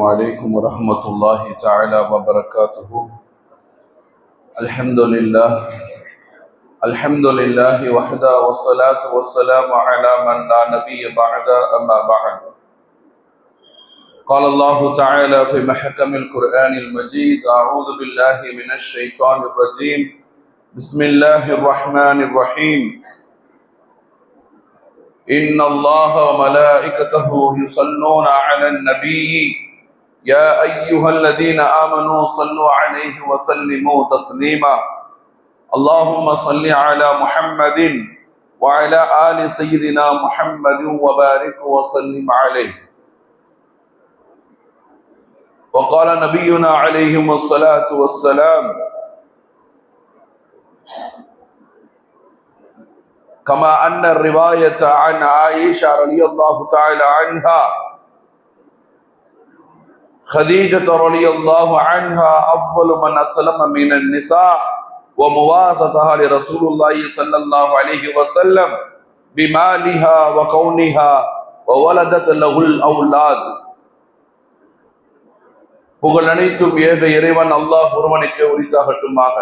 السلام عليكم ورحمة الله تعالى وبركاته. الحمد لله. الحمد لله وحده والصلاة والسلام على من لا نبي بعد أما بعد. قال الله تعالى في محكم القرآن المجيد أعوذ بالله من الشيطان الرجيم. بسم الله الرحمن الرحيم. إن الله وملائكته يصلون على النبي. يا أيها الذين آمنوا صلوا عليه وسلموا تسليما. اللهم صل على محمد وعلى آل سيدنا محمد وبارك وسلم عليه. وقال نبينا عليهم الصلاة والسلام كما أن الرواية عن عائشة رضي الله تعالى عنها خديجة رضي الله عنها أول من أسلم من النساء ومواسطها لرسول الله صلى الله عليه وسلم بمالها وكونها وولدت له الأولاد புகழ் அனைத்தும் ஏக இறைவன் அல்லாஹ் ஒருவனுக்கு உரித்தாகட்டுமாக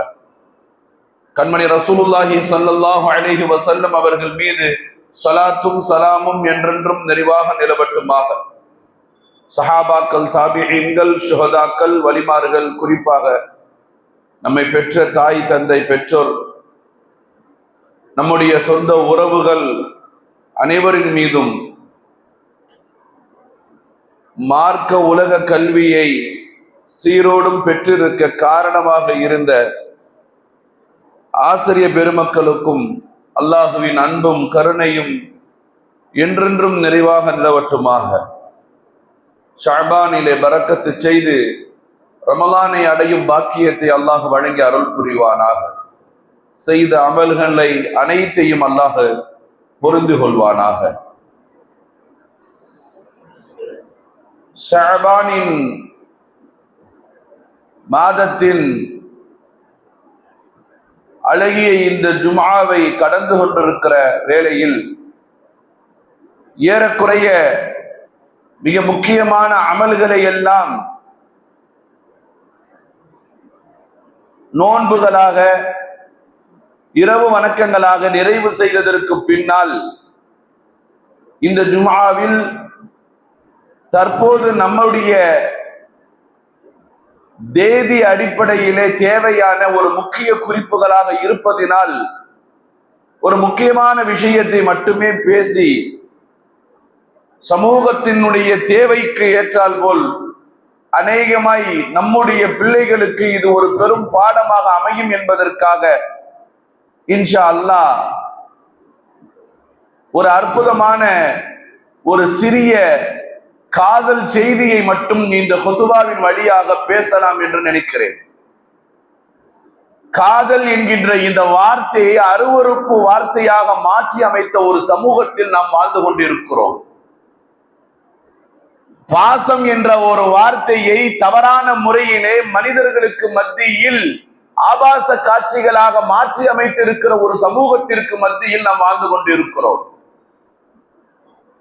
கண்மணி ரசூலுல்லாஹி ஸல்லல்லாஹு அலைஹி வஸல்லம் அவர்கள் மீது சலாத்தும் சலாமும் என்றென்றும் நிறைவாக நிலவட்டுமாக சஹாபாக்கள் தாபியங்கள் சுகதாக்கள் வலிமார்கள் குறிப்பாக நம்மை பெற்ற தாய் தந்தை பெற்றோர் நம்முடைய சொந்த உறவுகள் அனைவரின் மீதும் மார்க்க உலக கல்வியை சீரோடும் பெற்றிருக்க காரணமாக இருந்த ஆசிரிய பெருமக்களுக்கும் அல்லாஹுவின் அன்பும் கருணையும் என்றென்றும் நிறைவாக நிலவட்டுமாக. ஷாபானிலே பறக்கத்து செய்து ரமலானை அடையும் பாக்கியத்தை அல்லாஹ் வழங்கி அருள் புரிவானாக. செய்த அமல்களை அனைத்தையும் அல்லாஹ் பொருந்து கொள்வானாக. ஷாபானின் மாதத்தின் அழகிய இந்த ஜுமாவை கடந்து கொண்டிருக்கிற வேளையில் ஏறக்குறைய மிக முக்கியமான அமல்களை எல்லாம் நோன்புகளாக இரவு வணக்கங்களாக நிறைவு செய்ததற்கு பின்னால் இந்த ஜுமாவில் தற்போது நம்முடைய தேதி அடிப்படையிலே தேவையான ஒரு முக்கிய குறிப்புகளாக இருப்பதினால் ஒரு முக்கியமான விஷயத்தை மட்டுமே பேசி சமூகத்தினுடைய தேவைக்கு ஏற்றால் போல் அநேகமாய் நம்முடைய பிள்ளைகளுக்கு இது ஒரு பெரும் பாடமாக அமையும் என்பதற்காக இன்ஷா அல்லாஹ் ஒரு அற்புதமான ஒரு சிறிய காதல் செய்தியை மட்டும் இந்த ஹொத்துபாவின் வழியாக பேசலாம் என்று நினைக்கிறேன். காதல் என்கின்ற இந்த வார்த்தையை அருவறுப்பு வார்த்தையாக மாற்றி அமைத்த ஒரு சமூகத்தில் நாம் வாழ்ந்து கொண்டிருக்கிறோம். பாசம் என்ற ஒரு வார்த்தையை தவறான முறையிலே மனிதர்களுக்கு மத்தியில் ஆபாச காட்சிகளாக மாற்றி அமைத்திருக்கிற ஒரு சமூகத்திற்கு மத்தியில் நாம் வாழ்ந்து கொண்டிருக்கிறோம்.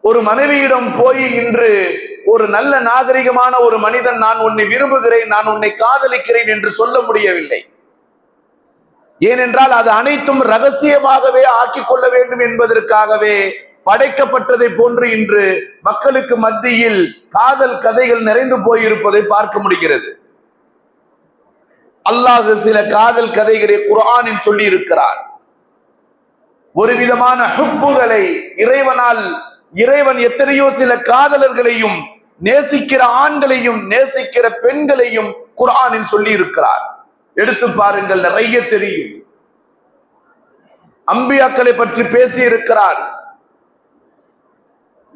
ஒரு மனைவியிடம் போய் இன்று ஒரு நல்ல நாகரிகமான ஒரு மனிதன் நான் உன்னை விரும்புகிறேன் நான் உன்னை காதலிக்கிறேன் என்று சொல்ல முடியவில்லை. ஏனென்றால் அது அனைத்தும் ரகசியமாகவே ஆக்கிக் கொள்ள வேண்டும் என்பதற்காகவே படைக்கப்பட்டதை போன்று இன்று மக்களுக்கு மத்தியில் காதல் கதைகள் நிறைந்து போயிருப்பதை பார்க்க முடிகிறது. அல்லாஹ் சில காதல் கதைகளை குரானில் சொல்லி இருக்கிறார் ஒரு விதமான ஹுப்புகளை இறைவனால் இறைவன் எத்தனையோ சில காதலர்களையும் நேசிக்கிற ஆண்களையும் நேசிக்கிற பெண்களையும் குரானில் சொல்லி இருக்கிறார் எடுத்து பாருங்கள் நிறைய தெரியும். அம்பியாக்களை பற்றி பேசி இருக்கிறார்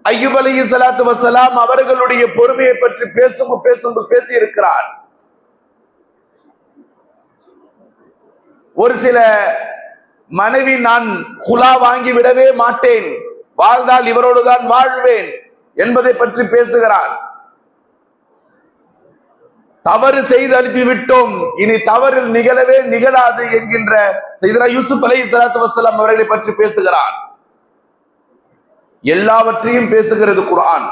ஐயூப் அலி சலாத்து வசலாம் அவர்களுடைய பொறுமையை பற்றி பேசும் பேசும் பேசி இருக்கிறார் ஒரு சில மனைவி நான் குலா வாங்கி விடவே மாட்டேன். வாழ்ந்தால் இவரோடு தான் வாழ்வேன் என்பதை பற்றி பேசுகிறார். தவறு செய்து அனுப்பி விட்டோம். இனி தவறில் நிகழவே நிகழாது என்கின்ற செய்தா யூசுப் அலை சலாத்து வசலாம் அவர்களை பற்றி பேசுகிறார். எல்லாவற்றையும் பேசுகிறது குரான்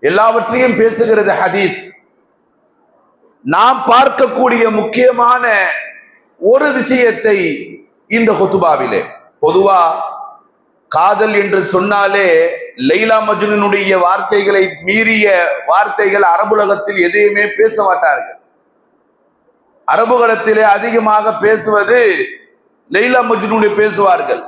எல்லாவற்றையும் பேசுகிறது ஹதீஸ். நாம் பார்க்கக்கூடிய முக்கியமான ஒரு விஷயத்தை இந்த ஹொத்துபாவிலே பொதுவா காதல் என்று சொன்னாலே லைலா மஜ்னுனுடைய வார்த்தைகளை மீறிய வார்த்தைகள் அரபுலகத்தில் எதையுமே பேச மாட்டார்கள். அரபுகளத்திலே அதிகமாக பேசுவது லைலா மஜ்னுடைய பேசுவார்கள்.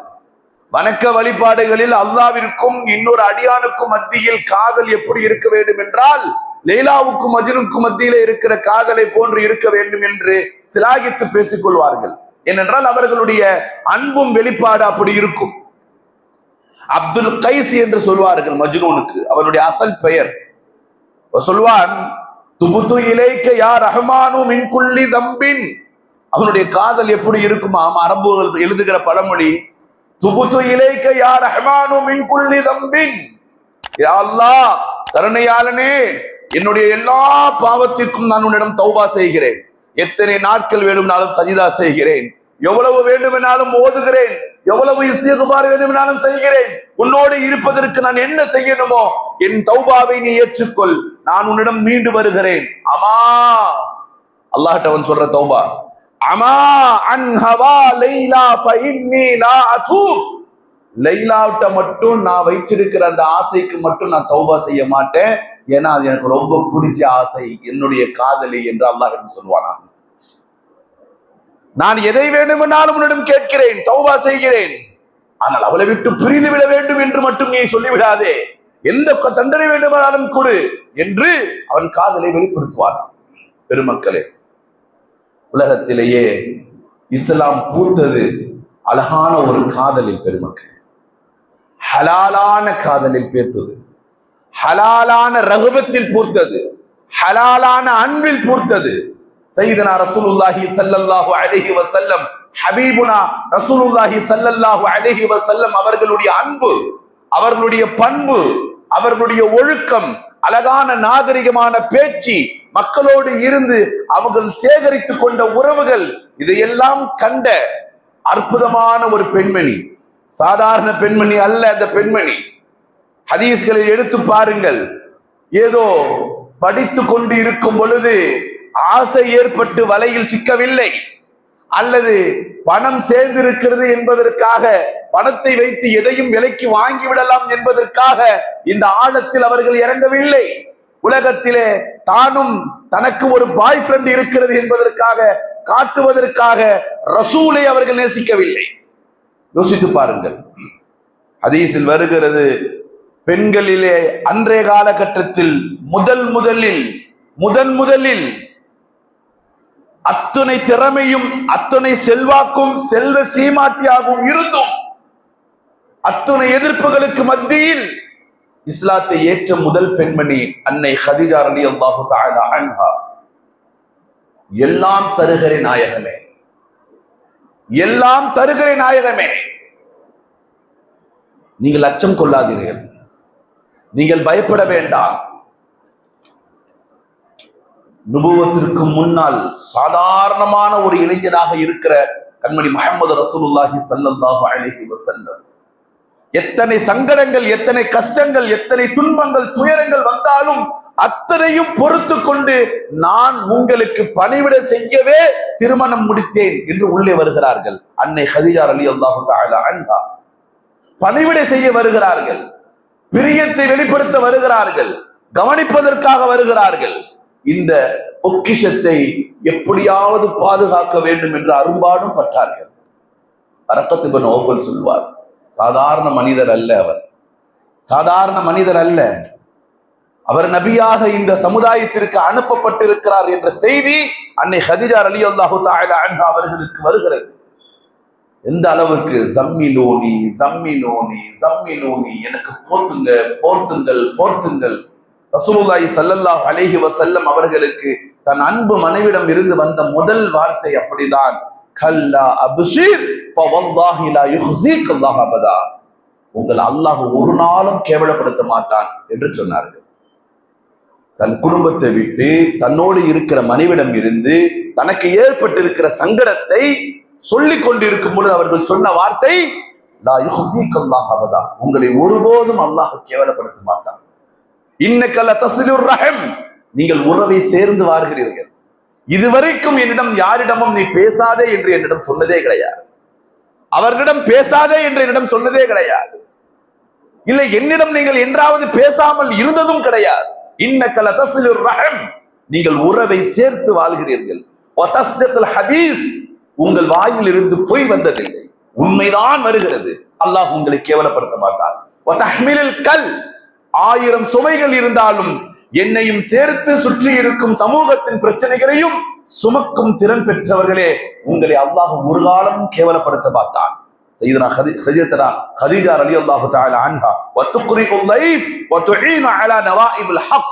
வணக்க வழிபாடுகளில் அல்லாவிற்கும் இன்னொரு அடியானுக்கும் மத்தியில் காதல் எப்படி இருக்க வேண்டும் என்றால் லைலாவுக்கும் மஜ்னுக்கும் மத்தியில இருக்கிற காதலை போன்று இருக்க வேண்டும் என்று சிலாகித்து பேசிக் கொள்வார்கள் ஏனென்றால் அவர்களுடைய அன்பும் வெளிப்பாடு அப்படி இருக்கும். அப்துல் கைஸ் என்று சொல்வார்கள் மஜ்னூனுக்கு அவனுடைய அசல் பெயர். சொல்வான் துபுத்து இலைக்க யார் ரஹ்மானு மின்குள்ளி தம்பின். அவனுடைய காதல் எப்படி இருக்குமாம்? அரபுகள் எழுதுகிற பழமொழி துபுத்து இலைக்க யார் ரஹ்மானு மின்குள்ளி தம்பின் யா அல்லாஹ் கருணையாளனே என்னுடைய எல்லா பாவத்திற்கும் நான் உன்னிடம் தௌபா செய்கிறேன் எத்தனை நாட்கள் வேண்டும்னாலும் சஜிதா செய்கிறேன் எவ்வளவு வேண்டுமெனாலும் ஓதுகிறேன் எவ்வளவு இஸ்திகுபார் வேண்டுமெனாலும் செய்கிறேன் உன்னோடு இருப்பதற்கு நான் என்ன செய்யணுமோ என் தௌபாவை நீ ஏற்றுக்கொள் நான் உன்னிடம் மீண்டு வருகிறேன் அம்மா அல்லாஹ்ட்ட அவன் சொல்ற தௌபா அமா அன்ஹவா லைலா ஃபஇன்னி லா அதூப் லைலாவிட்ட மட்டும் நான் வைச்சிருக்கிற அந்த ஆசைக்கு மட்டும் நான் தௌபா செய்ய மாட்டேன். ஏன்னா அது எனக்கு ரொம்ப பிடிச்ச ஆசை. என்னுடைய காதலி என்று அல்லாஹ் சொல்வானா? நான் எதை வேண்டுமென்றாலும் உன்னிடம் கேட்கிறேன் தௌபா செய்கிறேன். ஆனால் அவளை விட்டு பிரிந்து விட வேண்டும் என்று மட்டும் நீ சொல்லிவிடாதே. எந்த தண்டனை வேண்டுமானாலும் கொடு என்று அவன் காதலை வெளிப்படுத்துவானா? பெருமக்களே உலகத்திலேயே இஸ்லாம் பூத்தது அழகான ஒரு காதலில் பெருமக்கள். ஹலாலான காதலில் பேர்த்தது. ஹலாலான ரகுபத்தில் பூர்த்தது ஹலாலான அன்பில் பூர்த்தது சைதனா ரசூலுல்லாஹி சல்லல்லாஹு அலைஹி வஸல்லம் ஹபீபுனா ரசூலுல்லாஹி சல்லல்லாஹு அலைஹி வஸல்லம் அவர்களுடைய அன்பு அவர்களுடைய பண்பு அவர்களுடைய ஒழுக்கம் அழகான நாகரிகமான பேச்சு மக்களோடு இருந்து அவர்கள் சேகரித்துக் கொண்ட உறவுகள் இதையெல்லாம் கண்ட அற்புதமான ஒரு பெண்மணி. சாதாரண பெண்மணி அல்ல அந்த பெண்மணி. ஹதீஸ்களை எடுத்து பாருங்கள். ஏதோ படித்து கொண்டு இருக்கும் பொழுது ஆசை ஏற்பட்டு வலையில் சிக்கவில்லை. அல்லது பணம் சேர்ந்திருக்கிறது என்பதற்காக பணத்தை வைத்து எதையும் விலைக்கு வாங்கி விடலாம் என்பதற்காக இந்த ஆழத்தில் அவர்கள் இறங்கவில்லை. உலகத்திலே தானும் தனக்கு ஒரு பாய் ஃப்ரெண்ட் இருக்கிறது என்பதற்காக காட்டுவதற்காக ரசூலை அவர்கள் நேசிக்கவில்லை. யோசித்து பாருங்கள். ஹதீஸில் வருகிறது பெண்களிலே அன்றைய காலகட்டத்தில் முதல் முதலில் முதன் முதலில் அத்தனை திறமையும் அத்தனை செல்வாக்கும் செல்வ சீமாட்டியாகவும் இருந்தும் அத்தனை எதிர்ப்புகளுக்கு மத்தியில் இஸ்லாத்தை ஏற்ற முதல் பெண்மணி அன்னை ஹதிஜா அலி அல்லாஹு அன்ஹா. எல்லாம் தருகிற நாயகமே. எல்லாம் தருகிற நாயகமே. நீங்கள் அச்சம் கொள்ளாதீர்கள். நீங்கள் பயப்பட வேண்டாம். நுபுவத்திற்கு முன்னால் சாதாரணமான ஒரு இளைஞனாக இருக்கிற கண்மணி முகமது ரசூலுல்லாஹி சல்லல்லாஹு அலைஹி வஸல்லம். எத்தனை சங்கடங்கள் எத்தனை கஷ்டங்கள் எத்தனை துன்பங்கள் துயரங்கள் வந்தாலும் அத்தனையும் பொறுத்து கொண்டு நான் உங்களுக்கு பணிவிட செய்யவே திருமணம் முடித்தேன் என்று உள்ளே வருகிறார்கள். அன்னை ஹதிஜார் அலி அல்லாஹு தஆலா அன்ஹா. பணிவிடை செய்ய வருகிறார்கள். பிரியத்தை வெளிப்படுத்த வருகிறார்கள். கவனிப்பதற்காக வருகிறார்கள். இந்த பொக்கிஷத்தை எப்படியாவது பாதுகாக்க வேண்டும் என்று அரும்பாடும் பட்டார்கள். அரக்கத்து பின் ஓஃபல் சொல்வார் சாதாரண மனிதர் அல்ல அவர். சாதாரண மனிதர் அல்ல. அவர் நபியாக இந்த சமுதாயத்திற்கு அனுப்பப்பட்டிருக்கிறார் என்ற செய்தி அன்னை ஹதிஜார் அலி அல்லாஹு அன்ஹா அவர்களுக்கு வருகிறது. எந்த அளவுக்கு ஜம்மிலோனி ஜம்மிலோனி ஜம்மிலோனி எனக்கு போர்த்துங்க போர்த்துங்கள் போர்த்துங்கள் ரசூலுல்லாஹி சல்லல்லாஹ் அலேஹி வசல்லம் அவர்களுக்கு தன் அன்பு மனைவிடம் இருந்து வந்த முதல் வார்த்தை அப்படிதான் கல்லா அப்ஷிர் அபதா. உங்கள் அல்லாஹ் ஒரு நாளும் கேவலப்படுத்த மாட்டான் என்று சொன்னார்கள். தன் குடும்பத்தை விட்டு தன்னோடு இருக்கிற மனைவிடம் இருந்து தனக்கு ஏற்பட்டிருக்கிற சங்கடத்தை சொல்லிக் கொண்டிருக்கும் பொழுது அவர்கள் சொன்ன வார்த்தை அபதா. உங்களை ஒருபோதும் அல்லாஹ் கேவலப்படுத்த மாட்டான். இன்னக்கல்ல தசிலுர் ரஹம். நீங்கள் உறவை சேர்ந்து வாழ்கிறீர்கள் இதுவரைக்கும் என்னிடம் யாரிடமும் நீ பேசாதே என்று என்னிடம் சொன்னதே கிடையாது. அவர்களிடம் பேசாதே என்று என்னிடம் சொன்னதே கிடையாது. இல்லை என்னிடம் நீங்கள் என்றாவது பேசாமல் இருந்ததும் கிடையாது. இன்னக்கல தசிலுர் ரஹம். நீங்கள் உறவை சேர்த்து வாழ்கிறீர்கள். ஹதீஸ். உங்கள் வாயில் இருந்து பொய் வந்ததில்லை. உண்மைதான் வருகிறது. அல்லாஹ் உங்களை கேவலப்படுத்த மாட்டார் கல். ஆயிரம் சுமைகள் இருந்தாலும் என்னையும் சேர்த்து சுற்றி இருக்கும் சமூகத்தின் பிரச்சனைகளையும் சுமக்கும் திறன் பெற்றவர்களே உங்களை அல்லாஹ் ஒரு காலமும் கேவலப்படுத்த மாட்டான் سيدنا خديجة خديجة رضي الله تعالى عنها وتقرئ الضيف وتعين على نوائب الحق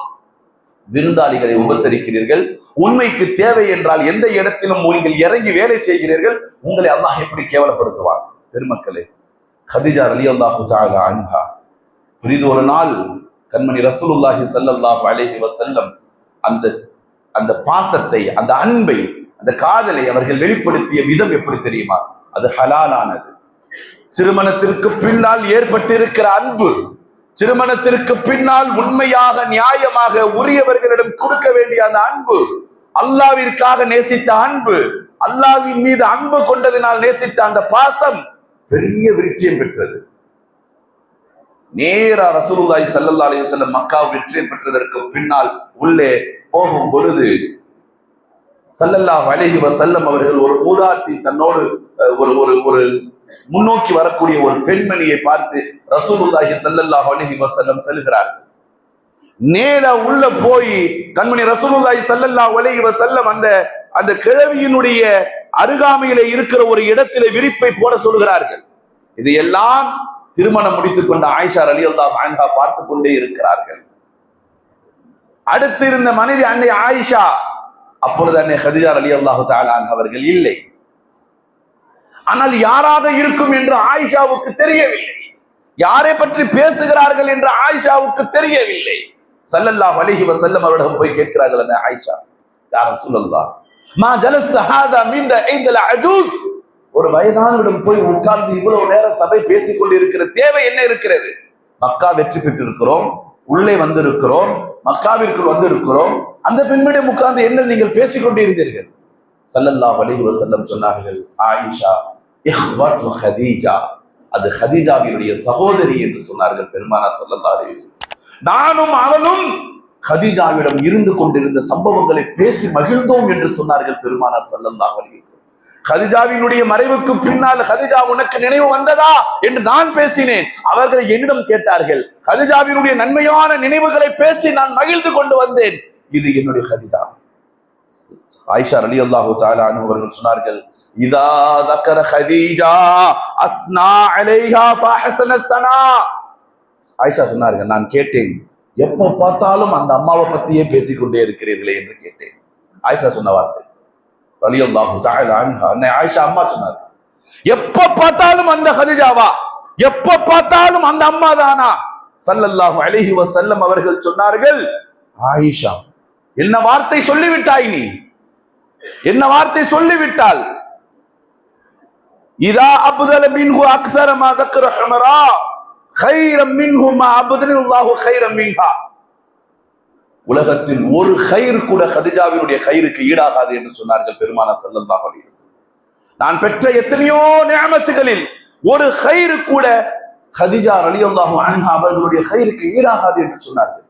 விருந்தாளிகளை உபசரிக்கிறீர்கள் உண்மைக்கு தேவை என்றால் எந்த இடத்திலும் நீங்கள் இறங்கி வேலை செய்கிறீர்கள் உங்களை அல்லாஹ் எப்படி கேவலப்படுத்துவார் பெருமக்களே ஹதிஜா அலி அல்லாஹு தாலா அன்ஹா புரிது ஒரு நாள் கண்மணி ரசூலுல்லாஹி சல்லல்லாஹு அலைஹி வசல்லம் அந்த அந்த பாசத்தை அந்த அன்பை அந்த காதலை அவர்கள் வெளிப்படுத்திய விதம் எப்படி தெரியுமா? அது ஹலாலானது. திருமணத்திற்கு பின்னால் ஏற்பட்டிருக்கிற அன்பு திருமணத்திற்கு பின்னால் உண்மையாக நியாயமாக உரியவர்களிடம் கொடுக்க வேண்டிய அந்த அன்பு அல்லாவிற்காக நேசித்த அன்பு அல்லாவின் மீது அன்பு கொண்டதினால் நேசித்த அந்த பாசம் பெரிய விருச்சியம் பெற்றது. நேரா ரசூலுல்லாய் சல்லல்லா அலி வஸல்லம் மக்கா வெற்றி பெற்றதற்கு பின்னால் உள்ளே போகும் பொழுது சல்லல்லா அலைஹி வசல்லம் அவர்கள் ஒரு மூதாட்டி தன்னோடு ஒரு ஒரு ஒரு முன்னோக்கி வரக்கூடிய ஒரு பெண்மணியை பார்த்து ரசூலுல்லாஹி ஸல்லல்லாஹு அலைஹி வசல்லம் செல்கிறார்கள். நேர உள்ள போய் கண்மணி ரசூலுல்லாஹி சல்லல்லா அலைஹி வசல்லம் அந்த அந்த கிழவியினுடைய அருகாமையில இருக்கிற ஒரு இடத்திலே விரிப்பை போட சொல்கிறார்கள். இது எல்லாம் திருமணம் முடித்துக் கொண்ட ஆயிஷா அலி அல்லா அன்ஹா பார்த்து கொண்டே இருக்கிறார்கள். அடுத்து இருந்த மனைவி அன்னை ஆயிஷா அப்பொழுது அன்னை ஹதிஜா அலி அல்லாஹு தாலான் அவர்கள் இல்லை. ஆனால் யாராக இருக்கும் என்று ஆயிஷாவுக்கு தெரியவில்லை. யாரை பற்றி பேசுகிறார்கள் என்று ஆயிஷாவுக்கு தெரியவில்லை. சல்லல்லாஹு அலைஹி வசல்லம் அவரிடம் போய் கேட்கிறார்கள் அன்னை ஆயிஷா யார ரசூலல்லாஹ் மா ஜலஸ் ஹாதா மீண்ட ஐந்தல அஜூஸ்? ஒரு வயதானவிடம் போய் உட்கார்ந்து இவ்வளவு நேரம் சபை பேசிக் கொண்டிருக்கிற தேவை என்ன இருக்கிறது? மக்கா வெற்றி பெற்றிருக்கிறோம் உள்ளே வந்திருக்கிறோம் மக்காவிற்குள் வந்திருக்கிறோம். அந்த பெண்மிடம் உட்கார்ந்து என்ன நீங்கள் பேசிக் கொண்டிருந்தீர்கள் சல்லல்லா அலைஹி செல்லம் சொன்னார்கள் ஆயிஷா இஹ்வத் ஹதீஜா. அது ஹதீஜாவினுடைய சகோதரி என்று சொன்னார்கள் பெருமானார் சல்லல்லா அலைஹி நானும் அவனும் ஹதீஜாவிடம் இருந்து கொண்டிருந்த சம்பவங்களை பேசி மகிழ்ந்தோம் என்று சொன்னார்கள் பெருமானார் சல்லல்லா அலைஹி ஹதிஜாவினுடைய மறைவுக்கு பின்னால் ஹதிஜா உனக்கு நினைவு வந்ததா என்று நான் பேசினேன். அவர்கள் என்னிடம் கேட்டார்கள் ஹதிஜாவினுடைய நன்மையான நினைவுகளை பேசி நான் மகிழ்ந்து கொண்டு வந்தேன். இது என்னுடைய ஹதிஜா ஆயிஷா அலி அல்லாஹு தாலா அவர்கள் சொன்னார்கள் இதா தக்கர ஹதீஜா அஸ்னா அலைஹா ஃபஹஸன ஸனா ஆயிஷா சொன்னார்கள் நான் கேட்டேன். எப்ப பார்த்தாலும் அந்த அம்மாவை பத்தியே பேசிக்கொண்டே இருக்கிறீர்களே என்று கேட்டேன். ஆயிஷா சொன்ன வார்த்தை. ரலியல்லாஹு அன்னை ஆயிஷா அம்மா சொன்னார். எப்ப பார்த்தாலும் அந்த ஹதிஜாவா? எப்ப பார்த்தாலும் அந்த அம்மா தானா? சல்லல்லாஹு அலைஹி வசல்லம் அவர்கள் சொன்னார்கள் ஆயிஷா என்ன வார்த்தை சொல்லிவிட்டாய் நீ? என்ன வார்த்தை சொல்லிவிட்டால்? இதா அப்தல மின்ஹு அக்ஸர மா ஹமரா ஹுமரா منهما மின்ஹு الله அப்தலல்லாஹு منها உலகத்தில் ஒரு கயிறு கூட ஹதிஜாவினுடைய கயிறுக்கு ஈடாகாது என்று சொன்னார்கள் பெருமானா ஸல்லல்லாஹு அலைஹி நான் பெற்ற எத்தனையோ நியமத்துகளில் ஒரு கயிறு கூட ஹதிஜா ரலியல்லாஹு அன்ஹா அவர்களுடைய கயிறுக்கு ஈடாகாது என்று சொன்னார்கள்.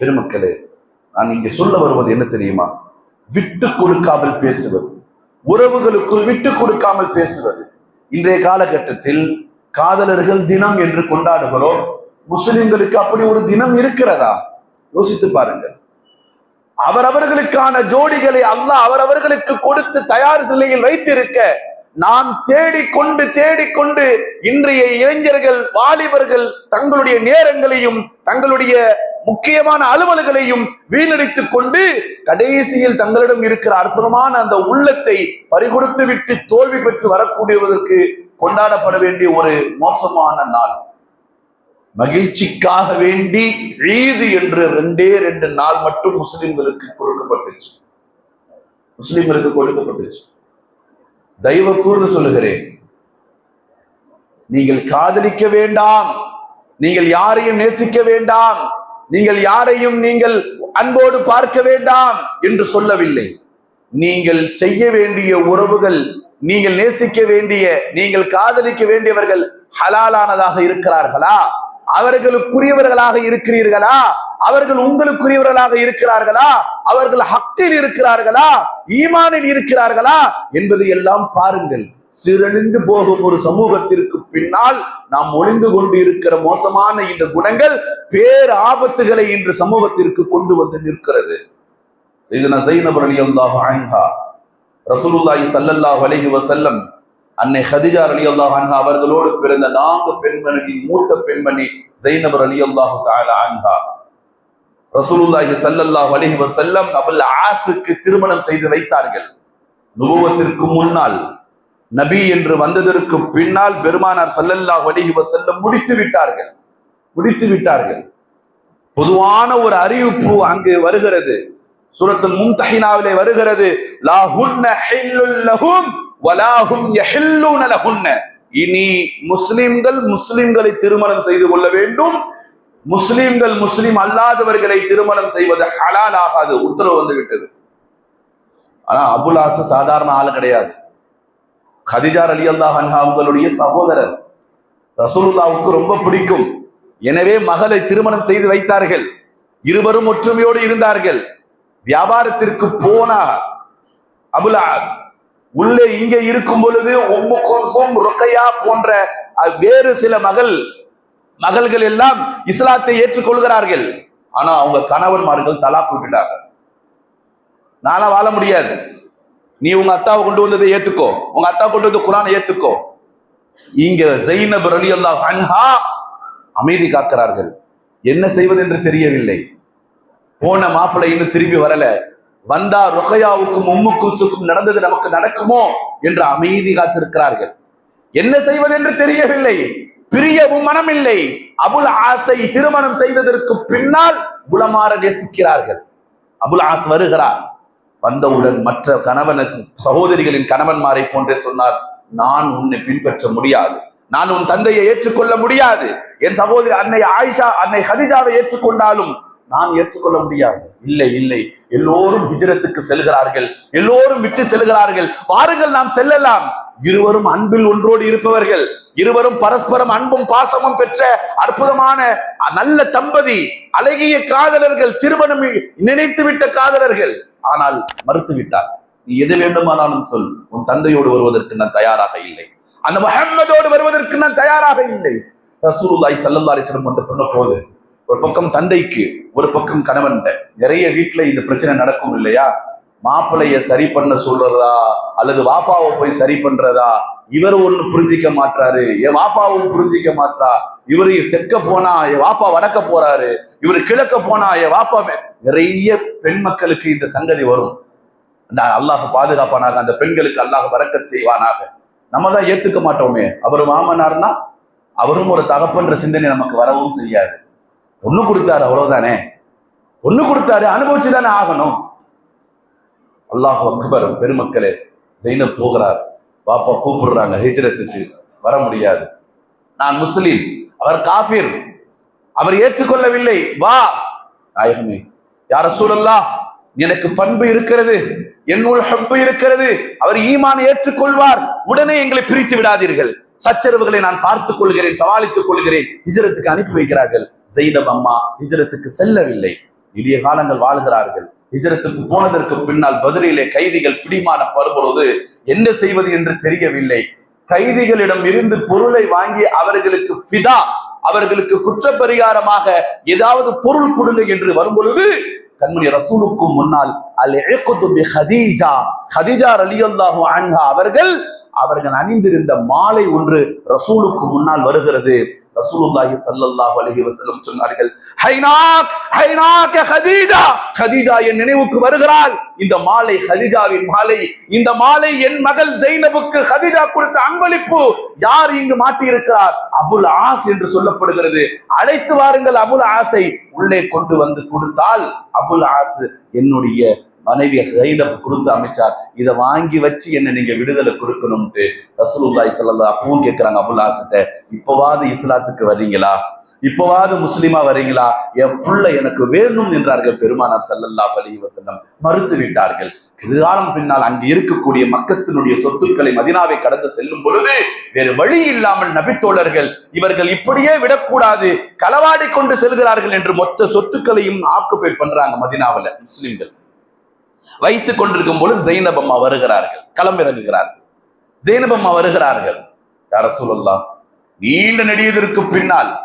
பெருமக்களே நான் இங்கே சொல்ல வருவது என்ன தெரியுமா? விட்டு கொடுக்காமல் பேசுவது உறவுகளுக்குள் விட்டு கொடுக்காமல் பேசுவது. இன்றைய காலகட்டத்தில் காதலர்கள் தினம் என்று கொண்டாடுகிறோம். முஸ்லிம்களுக்கு அப்படி ஒரு தினம் இருக்கிறதா? யோசித்து பாருங்கள். அவரவர்களுக்கான ஜோடிகளை அல்லாஹ் அவரவர்களுக்கு கொடுத்து தயார் நிலையில் வைத்திருக்க நாம் தேடிக்கொண்டு தேடிக்கொண்டு இன்றைய இளைஞர்கள் வாலிபர்கள் தங்களுடைய நேரங்களையும் தங்களுடைய முக்கியமான அலுவல்களையும் வீணடித்துக் கொண்டு கடைசியில் தங்களிடம் இருக்கிற அற்புதமான அந்த உள்ளத்தை பறிகொடுத்து விட்டு தோல்வி பெற்று வரக்கூடியவதற்கு கொண்டாடப்பட வேண்டிய ஒரு மோசமான நாள். மகிழ்ச்சிக்காக வேண்டி ஈது என்று ரெண்டே ரெண்டு நாள் மட்டும் முஸ்லிம்களுக்கு கொடுக்கப்பட்டுச்சு. முஸ்லிம்களுக்கு கொடுக்கப்பட்டுச்சு. தெய்வ கூர்ந்து சொல்லுகிறேன். நீங்கள் காதலிக்க வேண்டாம். நீங்கள் யாரையும் நேசிக்க வேண்டாம். நீங்கள் யாரையும் நீங்கள் அன்போடு பார்க்க வேண்டாம் என்று சொல்லவில்லை. நீங்கள் செய்ய வேண்டிய உறவுகள் நீங்கள் நேசிக்க வேண்டிய நீங்கள் காதலிக்க வேண்டியவர்கள் ஹலாலானதாக இருக்கிறார்களா? அவர்களுக்குரியவர்களாக இருக்கிறீர்களா? அவர்கள் உங்களுக்குரியவர்களாக இருக்கிறார்களா? அவர்கள் ஹக்கில் இருக்கிறார்களா? ஈமானில் இருக்கிறார்களா? என்பதை எல்லாம் பாருங்கள். சீரழிந்து போகும் ஒரு சமூகத்திற்கு பின்னால் நாம் ஒளிந்து கொண்டு இருக்கிற மோசமான இந்த குணங்கள் பேர் ஆபத்துகளை இன்று சமூகத்திற்கு கொண்டு வந்து நிற்கிறது. செய்தன சைனபர் அலி அல்லாஹ் ரசூலுல்லாஹி ஸல்லல்லாஹு அலைஹி வசல்லம் அன்னை ஹதிஜா அலி அல்லாஹ் அன்ஹா அவர்களோடு பிறந்த நான்கு பெண்மணியின் மூத்த பெண்மணி ஜைனபர் அலி அல்லாஹு தஆலா அன்ஹா. ரசூலுல்லாஹி ஸல்லல்லாஹு அலைஹி வஸல்லம் அபுல் ஆசுக்கு திருமணம் செய்து வைத்தார்கள். நுபுவத்திற்கு முன்னால் நபி என்று வந்ததற்கு பின்னால் பெருமானார் ஸல்லல்லாஹு அலைஹி செல்லம் முடித்து விட்டார்கள். முடித்து விட்டார்கள். பொதுவான ஒரு அறிவிப்பு அங்கு வருகிறது. சூரத்துல் மும்தஹினாவிலே வருகிறது. லா ஹுன்ன வலாகும் வலா இனி முஸ்லிம்கள் முஸ்லிம்களை திருமணம் செய்து கொள்ள வேண்டும். முஸ்லிம்கள் முஸ்லிம் அல்லாதவர்களை திருமணம் செய்வது ஹலால் ஆகாது. உத்தரவு வந்து விட்டது ஆனா அபுலாச சாதாரண ஆள் கிடையாது. கதிஜார் அலி அல்லாஹ் அவங்களுடைய சகோதரர். ரசூலுல்லாவுக்கு ரொம்ப பிடிக்கும். எனவே மகளை திருமணம் செய்து வைத்தார்கள். இருவரும் ஒற்றுமையோடு இருந்தார்கள். வியாபாரத்திற்கு போனா அபுலாஸ் உள்ளே இங்கே இருக்கும் பொழுது உம்மு குல்சும் ருக்கையா போன்ற வேறு சில மகள் மகள்கள் எல்லாம் இஸ்லாத்தை ஏற்றுக்கொள்கிறார்கள். ஆனா அவங்க கணவன்மார்கள் தலா விட்டுட்டாங்க. நானா வாழ முடியாது. நீ உங்க அத்தாவை கொண்டு வந்ததை ஏத்துக்கோ. உங்க அத்தா கொண்டு வந்த குரானை ஏத்துக்கோ. இங்க ஜெயினப் அலி அல்லாஹ் அன்ஹா அமைதி காக்கிறார்கள். என்ன செய்வது என்று தெரியவில்லை. போன மாப்பிள்ளை இன்னும் திரும்பி வரல. வந்தா ருகையாவுக்கும் உம்மு குல்சுக்கும் நடந்தது நமக்கு நடக்குமோ என்று அமைதி காத்திருக்கிறார்கள். என்ன செய்வது என்று தெரியவில்லை. பிரியவும் மனமில்லை. அபுல் ஆசை திருமணம் செய்ததற்கு பின்னால் புலமாற நேசிக்கிறார்கள். அபுல் ஆஸ் வருகிறார். வந்தவுடன் மற்ற கணவனுக்கு சகோதரிகளின் கணவன்மாரை போன்றே சொன்னார் நான் உன்னை பின்பற்ற முடியாது. நான் உன் தந்தையை ஏற்றுக்கொள்ள முடியாது. என் சகோதரி அன்னை ஆயிஷா அன்னை ஹதிஜாவை ஏற்றுக்கொண்டாலும் நான் ஏற்றுக்கொள்ள முடியாது. இல்லை இல்லை. எல்லோரும் ஹிஜ்ரத்துக்கு செல்கிறார்கள். எல்லோரும் விட்டு செல்கிறார்கள். வாருங்கள் நாம் செல்லலாம். இருவரும் அன்பில் ஒன்றோடு இருப்பவர்கள். இருவரும் பரஸ்பரம் அன்பும் பாசமும் பெற்ற அற்புதமான நல்ல தம்பதி அழகிய காதலர்கள் திருமணம் நினைத்து விட்ட காதலர்கள். ஆனால் மறுத்து விட்டார் நீ எது வேண்டுமானாலும் சொல். உன் தந்தையோடு வருவதற்கு நான் தயாராக இல்லை. அந்த முஹம்மதோடு வருவதற்கு நான் தயாராக இல்லை. ரசூலுல்லாய் சல்லல்லாரி சொல்லும் வஸல்லம் வந்து சொன்ன போது ஒரு பக்கம் தந்தைக்கு ஒரு பக்கம் கணவன் நிறைய வீட்டுல இந்த பிரச்சனை நடக்கும் இல்லையா? மாப்பிளைய சரி பண்ண சொல்றதா? அல்லது வாப்பாவை போய் சரி பண்றதா? இவர் ஒண்ணு புரிஞ்சிக்க மாட்டாரு என் வாப்பாவும் புரிஞ்சிக்க மாட்டா இவரு தெற்க போனா என் வாப்பா வடக்க போறாரு. இவர் கிழக்க போனா என் வாப்பா நிறைய பெண் மக்களுக்கு இந்த சங்கதி வரும். அந்த அல்லாஹ் பாதுகாப்பானாக அந்த பெண்களுக்கு அல்லாஹ் வரக்க செய்வானாக. நம்ம தான் ஏத்துக்க மாட்டோமே. அவர் மாமனார்னா அவரும் ஒரு தகப்பன்ற சிந்தனை நமக்கு வரவும் செய்யாது. ஒன்று கொடுத்தாரு அவ்வளவுதானே? ஒன்று கொடுத்தாரு அனுபவிச்சு தானே ஆகணும். அல்லாஹ் அக்பர் பெருமக்களே ஜெயினப் போகிறார். பாப்பா கூப்பிடுறாங்க ஹிஜ்ரத்துக்கு வர முடியாது. நான் முஸ்லீம் அவர் காஃபிர். அவர் ஏற்றுக்கொள்ளவில்லை. வா நாயகமே. யார சூழல்லா எனக்கு பண்பு இருக்கிறது என்னுள் ஹப்பு இருக்கிறது. அவர் ஈமான் ஏற்றுக்கொள்வார். உடனே எங்களை பிரித்து விடாதீர்கள். சச்சரவுகளை நான் பார்த்துக் கொள்கிறேன் சவாலித்துக் கொள்கிறேன். ஹிஜ்ரத்துக்கு அனுப்பி வைக்கிறார்கள். ஜெயினப் அம்மா ஹிஜ்ரத்துக்கு செல்லவில்லை. இடிய காலங்கள் வாழ்கிறார்கள். ஹிஜ்ரத்துக்கு போனதற்கு பின்னால் பதிலிலே கைதிகள் பிடிமான வரும்பொழுது என்ன செய்வது என்று தெரியவில்லை. கைதிகளிடம் இருந்து பொருளை வாங்கி அவர்களுக்கு பிதா அவர்களுக்கு குற்றப்பரிகாரமாக ஏதாவது பொருள் கொடுங்க என்று வரும்பொழுது கண்மணி ரசூலுக்கும் முன்னால் அல் ஹதீஜா ஹதீஜா ரலியல்லாஹு அன்ஹா அவர்கள் அவர்கள் அணிந்திருந்த மாலை ஒன்று ரசூலுக்கு முன்னால் வருகிறது. ரசூலுல்லாஹி சல்லல்லாஹு அலைஹி வஸல்லம் சொன்னார்கள் ஹைனாக் ஹைனாக் ஹதீஜா ஹதீஜா என் நினைவுக்கு வருகிறாள். இந்த மாலை ஹதீஜாவின் மாலை. இந்த மாலை என் மகள் ஜெய்னபுக்கு ஹதீஜா கொடுத்த அன்பளிப்பு. யார் இங்கு மாட்டியிருக்கிறார்? அபுல் ஆஸ் என்று சொல்லப்படுகிறது. அழைத்து வாருங்கள் அபுல் ஆசை உள்ளே கொண்டு வந்து கொடுத்தால் அபுல் ஆஸ் என்னுடைய மனைவி ஜைனப் கொடுத்து அமைச்சார். இதை வாங்கி வச்சு என்ன நீங்க விடுதலை கொடுக்கணும்ட்டு ரசூலுல்லாஹி ஸல்லல்லாஹு அப்பவும் கேட்கிறாங்க அபுல் ஆசிட்ட இப்பவாது இஸ்லாத்துக்கு வர்றீங்களா இப்பவாது முஸ்லிமா வரீங்களா? என் புள்ள எனக்கு வேணும் என்றார்கள் பெருமானார் சல்லல்லா அலைஹி வஸல்லம். மறுத்து விட்டார்கள். காலம் பின்னால் அங்கு இருக்கக்கூடிய மக்கத்தினுடைய சொத்துக்களை மதினாவை கடந்து செல்லும் பொழுது வேறு வழி இல்லாமல் நபித்தோழர்கள் இவர்கள் இப்படியே விடக்கூடாது களவாடி கொண்டு செல்கிறார்கள் என்று மொத்த சொத்துக்களையும் ஆக்குபை பண்றாங்க மதினாவில் முஸ்லிம்கள். வைத்துக் கொண்டிருக்கும் பொழுது ஜெயினப் அம்மா வருகிறார்கள். களமிறங்குகிறார்கள். ஜெயினப் அம்மா வருகிறார்கள். யார சொல்லலாம் நீண்ட நெடியதற்கு பின்னால்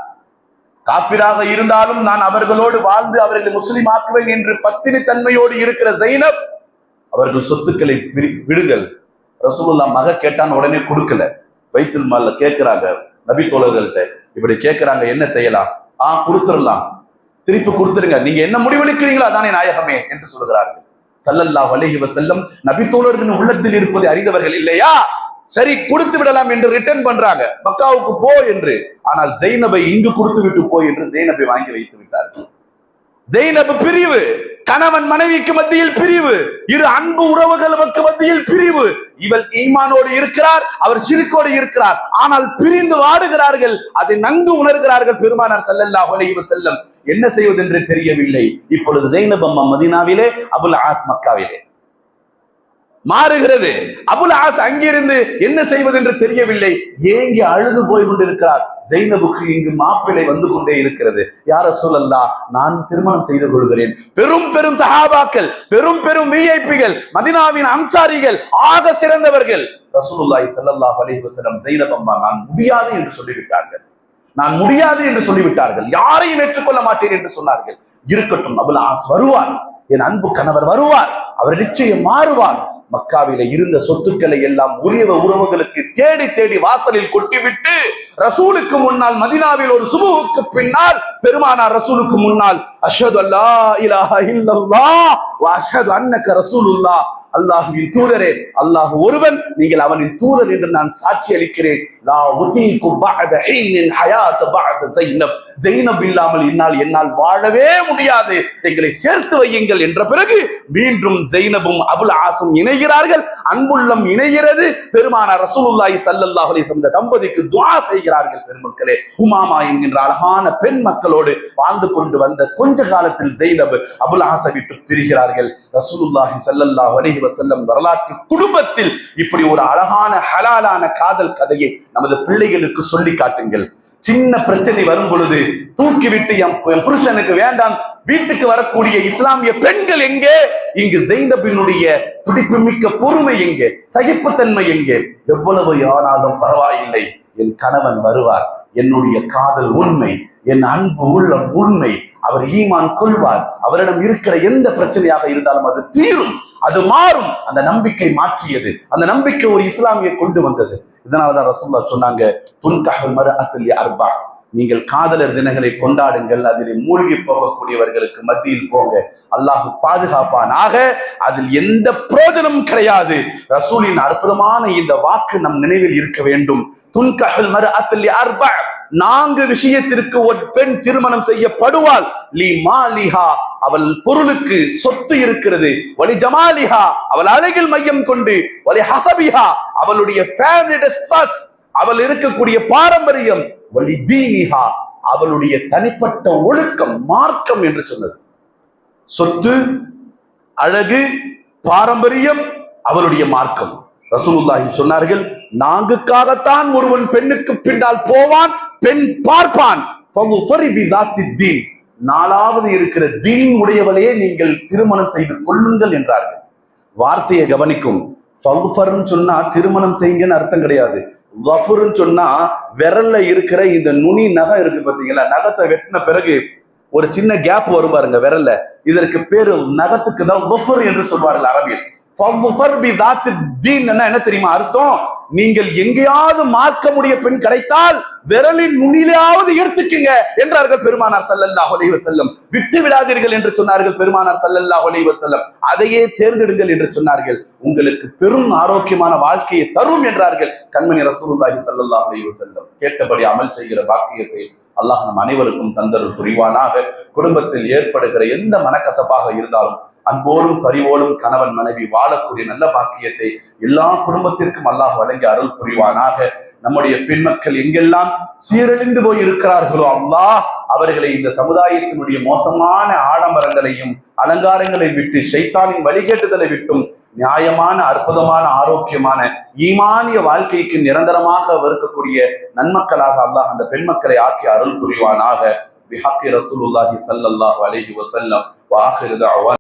காபிராக இருந்தாலும் நான் அவர்களோடு வாழ்ந்து அவர்களை முஸ்லீம் ஆக்குவேன் என்று பத்தினி தன்மையோடு இருக்கிற ஜெயினப் அவர்கள் சொத்துக்களை பிரி- விடுங்கள். ரசூலுல்லா மக கேட்டான் உடனே கொடுக்கல. வைத்துல் மால்ல கேட்கிறாங்க நபி தோழர்கள்ட்ட. இப்படி கேட்கிறாங்க என்ன செய்யலாம்? ஆ கொடுத்துடலாம். திருப்பி கொடுத்துருங்க நீங்க என்ன முடிவெடுக்கிறீங்களா தானே நாயகமே என்று சொல்கிறார்கள் ஸல்லல்லாஹு அலைஹி வசல்லம் நபி உள்ளத்தில் இருப்பதை அறிந்தவர்கள் இல்லையா? சரி கொடுத்து விடலாம் என்று ரிட்டர்ன் பண்றாங்க. மக்காவுக்கு போ என்று. ஆனால் ஜெய்னபை இங்கு கொடுத்து விட்டு போ என்று ஜெய்னபை வாங்கி வைத்து விட்டார்கள். ஜெயினப் பிரிவு கணவன் மனைவிக்கு மத்தியில் பிரிவு இரு அன்பு உறவுகளுக்கு மத்தியில் பிரிவு. இவள் ஈமானோடு இருக்கிறார் அவர் சிறுக்கோடு இருக்கிறார். ஆனால் பிரிந்து வாடுகிறார்கள் அதை நன்கு உணர்கிறார்கள் பெருமானார் செல்லல்லா இவர் செல்லம் என்ன செய்வதென்று தெரியவில்லை. இப்பொழுது ஜெயினப் அம்மா மதீனாவிலே அபுல் ஆஸ் மக்காவிலே. மாறுகிறது. அபுல் ஆஸ் அங்கிருந்து என்ன செய்வது என்று தெரியவில்லை. ஏங்கி அழுது போய் கொண்டிருக்கிறார். ஜெய்னபுக்கு இங்கு மாப்பிள்ளை வந்து கொண்டே இருக்கிறது. யார சொல்லல்லா நான் திருமணம் செய்து கொள்கிறேன். பெரும் பெரும் சஹாபாக்கள் பெரும் பெரும் விஐபிகள் மதினாவின் அம்சாரிகள் ஆக சிறந்தவர்கள். ரசூலுல்லாய் சல்லல்லா அலைஹி வஸல்லம் அம்மா நான் முடியாது என்று சொல்லிவிட்டார்கள். நான் முடியாது என்று சொல்லிவிட்டார்கள். யாரையும் ஏற்றுக்கொள்ள மாட்டேன் என்று சொன்னார்கள். இருக்கட்டும் அபுல் ஆஸ் வருவார். என் அன்பு கணவர் வருவார். அவர் நிச்சயம் மாறுவார். மக்காவில இருந்த சொத்துக்களை எல்லாம் உரியவ உறவுகளுக்கு தேடி தேடி வாசலில் கொட்டிவிட்டு ரசூலுக்கு முன்னால் மதினாவில் ஒரு சுபுவுக்கு பின்னால் பெருமானார் ரசூலுக்கு முன்னால் அஷது அல்லா இலாஹ இல்லல்லா அஷது அன்னக்க ரசூலுல்லா அல்லாஹுவின் தூதரே அல்லாஹ் ஒருவன் நீங்கள் அவனின் தூதர் என்று நான் சாட்சி அளிக்கிறேன். லா இல்லாமல் என்னால் என்னால் வாழவே முடியாது. எங்களை சேர்த்து வையுங்கள் என்ற பிறகு மீண்டும் ஸைனபும் அபுல் ஆசும் இணைகிறார்கள். அன்புள்ளம் இணைகிறது. பெருமான ரசூலுல்லாஹி ஸல்லல்லாஹு அலைஹி தம்பதிக்கு துஆ செய்கிறார்கள் பெருமக்களே. உமாமா என்கின்ற அழகான பெண் மக்களோடு வாழ்ந்து கொண்டு வந்த கொஞ்ச காலத்தில் ஸைனப் அபுல் ஆசை விட்டு பிரிகிறார்கள். ரசூலுல்லாஹி சல்லல்லாஹ் அலைஹி வஸல்லம் வரலாற்று குடும்பத்தில் இப்படி ஒரு அழகான ஹலாலான காதல் கதையை நமது பிள்ளைகளுக்கு சொல்லி காட்டுங்கள். சின்ன பிரச்சனை வரும் பொழுது தூக்கிவிட்டு என் புருஷனுக்கு வேண்டாம் வீட்டுக்கு வரக்கூடிய இஸ்லாமிய பெண்கள் எங்கே? இங்கு ஜெய்தபினுடைய துடிப்பு மிக்க பொறுமை எங்கே? சகிப்புத்தன்மை எங்கே? எவ்வளவு ஆனாலும் பரவாயில்லை. என் கணவன் வருவார். என்னுடைய காதல் உண்மை. என் அன்பு உள்ள உண்மை அவர் ஈமான் கொள்வார். அவரிடம் இருக்கிற எந்த பிரச்சனையாக இருந்தாலும் அது தீரும். அது மாறும். அந்த நம்பிக்கை மாற்றியது. அந்த நம்பிக்கை ஒரு இஸ்லாமிய கொண்டு வந்தது. இதனாலதான் ரசூல்லா சொன்னாங்க துன்கஹல் மர்அத்துல் அர்பா. நீங்கள் காதலர் தினங்களை கொண்டாடுங்கள். அதில் மூழ்கி போகக்கூடியவர்களுக்கு மத்தியில் போங்க. அல்லாஹ் பாதுகாப்பானாக. அதில் எந்த பிரோஜனமும் கிடையாது. ரசூலின் அற்புதமான இந்த வாக்கு நம் நினைவில் இருக்க வேண்டும். துன்கஹல் மர்அத்துல் அர்பா. நான்கு விஷயத்திற்கு ஒரு பெண் திருமணம் செய்யப்படுவாள். லி மாலிஹா அவள் பொருளுக்கு சொத்து இருக்கிறது. வலி ஜமாலிஹா அவள் அழகில் மையம் கொண்டு. வலி ஹசபிஹா அவளுடைய அவள் இருக்கக்கூடிய பாரம்பரியம். வலி தீனிஹா அவளுடைய தனிப்பட்ட ஒழுக்கம் மார்க்கம் என்று சொன்னது. சொத்து அழகு பாரம்பரியம் அவளுடைய மார்க்கம். ரசூலுல்லாஹி சொன்னார்கள் நான்குக்காகத்தான் ஒருவன் பெண்ணுக்கு பின்னால் போவான் பெண் பார்ப்பான். தீன் நாலாவது இருக்கிற தீன் உடையவளையே நீங்கள் திருமணம் செய்து கொள்ளுங்கள் என்றார்கள். வார்த்தையை கவனிக்கும். சொன்னா திருமணம் செய்யுங்கன்னு அர்த்தம் கிடையாது. சொன்னா விரல்ல இருக்கிற இந்த நுனி நகம் இருக்கு பாத்தீங்களா நகத்தை வெட்டின பிறகு ஒரு சின்ன கேப் வரும் பாருங்க விரல்ல. இதற்கு பேரு நகத்துக்கு தான் என்று சொல்வார்கள் அரபியில். என்ன தெரியுமா அர்த்தம்? நீங்கள் எங்கேயாவது மார்க்கமுடைய பெண் கிடைத்தால் விரலின் நுனிலாவது எடுத்துக்குங்க என்றார்கள் பெருமானார் ஸல்லல்லாஹு அலைஹி செல்லம் விட்டு விடாதீர்கள் என்று சொன்னார்கள் பெருமானார் ஸல்லல்லாஹு அலைஹி செல்லம் அதையே தேர்ந்தெடுங்கள் என்று சொன்னார்கள். உங்களுக்கு பெரும் ஆரோக்கியமான வாழ்க்கையை தரும் என்றார்கள் கண்மணி ரசூலுல்லாஹி ஸல்லல்லாஹு அலைஹி செல்லம் கேட்டபடி அமல் செய்கிற பாக்கியத்தை அல்லாஹ் நம் அனைவருக்கும் தந்தரும் புரிவானாக. குடும்பத்தில் ஏற்படுகிற எந்த மனக்கசப்பாக இருந்தாலும் அன்போடும் பரிவோடும் கணவன் மனைவி வாழக்கூடிய நல்ல பாக்கியத்தை எல்லா குடும்பத்திற்கும் அல்லாஹ் வழங்கி அருள் புரிவானாக. நம்முடைய பெண்மக்கள் எங்கெல்லாம் சீரழிந்து போய் இருக்கிறார்களோ அல்லாஹ் அவர்களை இந்த சமுதாயத்தினுடைய மோசமான ஆடம்பரங்களையும் அலங்காரங்களை விட்டு சைத்தானின் வழிகேட்டுதலை விட்டும் நியாயமான அற்புதமான ஆரோக்கியமான ஈமானிய வாழ்க்கைக்கு நிரந்தரமாக இருக்கக்கூடிய நன்மக்களாக அல்லாஹ் அந்த பெண்மக்களை ஆக்கி அருள் புரிவானாக. بحق رسول الله صلى الله عليه وسلم வாஹிரு دعوانا